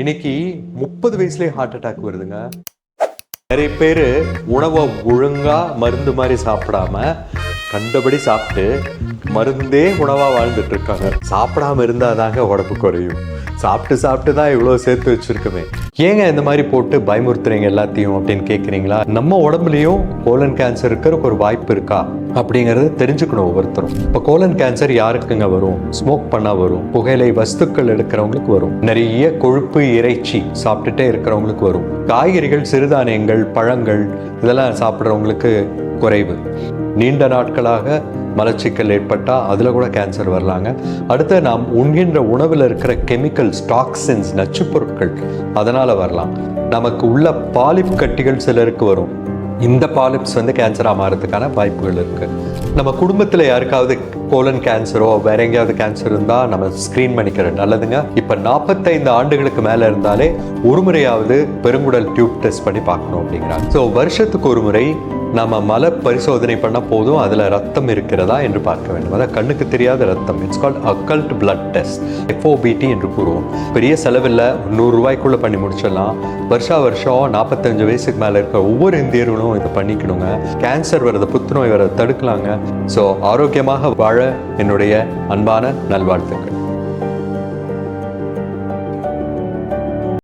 இன்னைக்கு முப்பது வயசுலேயே ஹார்ட் அட்டாக் வருதுங்க. நிறைய பேர் உணவை ஒழுங்கா மருந்து மாதிரி சாப்பிடாம கண்டபடி சாப்பிட்டு மருந்தே உணவாக வாழ்ந்துட்டு இருக்காங்க. சாப்பிடாம இருந்தாதாங்க உடம்பு குறையும். சாப்பிட்டு சாப்பிட்டு தான் இவ்வளோ சேர்த்து வச்சிருக்கோமே. ஏங்க இந்த மாதிரி போட்டு பயமுறுத்துறீங்க எல்லாத்தையும் அப்படின்னு கேட்குறீங்களா நம்ம உடம்புலையும் கோலன் கேன்சர் இருக்கிறதுக்கு ஒரு வாய்ப்பு இருக்கா? அப்படிங்கிறத தெரிஞ்சுக்கணும் ஒவ்வொருத்தரும். இப்போ கோலன் கேன்சர் யாருக்குங்க வரும்? ஸ்மோக் பண்ணால் வரும். புகையிலை வஸ்துக்கள் எடுக்கிறவங்களுக்கு வரும். நிறைய கொழுப்பு இறைச்சி சாப்பிட்டுட்டே இருக்கிறவங்களுக்கு வரும். காய்கறிகள் சிறுதானியங்கள் பழங்கள் இதெல்லாம் சாப்பிட்றவங்களுக்கு குறைவு. நீண்ட நாட்களாக மலச்சிக்கல் ஏற்பட்டால் அதில் கூட கேன்சர் வரலாங்க. அடுத்து நாம் உண்கின்ற உணவில் இருக்கிற கெமிக்கல்ஸ் டாக்ஸின்ஸ் நச்சுப்பொருட்கள் அதனால் வரலாம். நமக்கு உள்ள பாலிப் கட்டிகள் சிலருக்கு வரும். இந்த பாலிப்ஸ் வந்து கேன்சராக மாறதுக்கான வாய்ப்புகள் இருக்குது நம்ம குடும்பத்தில் யாருக்காவது கோலன் கேன்சரோ வேற எங்கேயாவது கேன்சர் இருந்தால் நம்ம ஸ்க்ரீன் பண்ணிக்கிறது நல்லதுங்க. இப்போ நாற்பத்தைந்து ஆண்டுகளுக்கு மேலே இருந்தாலே ஒரு முறையாவது பெருங்குடல் டியூப் டெஸ்ட் பண்ணி பார்க்கணும் அப்படிங்கிறாங்க. ஸோ வருஷத்துக்கு ஒரு முறை நம்ம மலை பரிசோதனை பண்ண போதும் அதில் ரத்தம் இருக்கிறதா என்று பார்க்க வேண்டும். அதாவது கண்ணுக்கு தெரியாத ரத்தம். It's called occult blood test FOBT என்று கூறுவோம். பெரிய செலவில் நூறுரூவாய்க்குள்ளே பண்ணி முடிச்சிடலாம். வருஷா வருஷம் நாற்பத்தஞ்சு வயசுக்கு மேலே இருக்க ஒவ்வொரு இந்தியர்களும் இதை பண்ணிக்கணுங்க. கேன்சர் வரது புத்துநோய் வரதை தடுக்கலாங்க. ஸோ ஆரோக்கியமாக வாழ என்னுடைய அன்பான நல்வாழ்த்துக்கள்.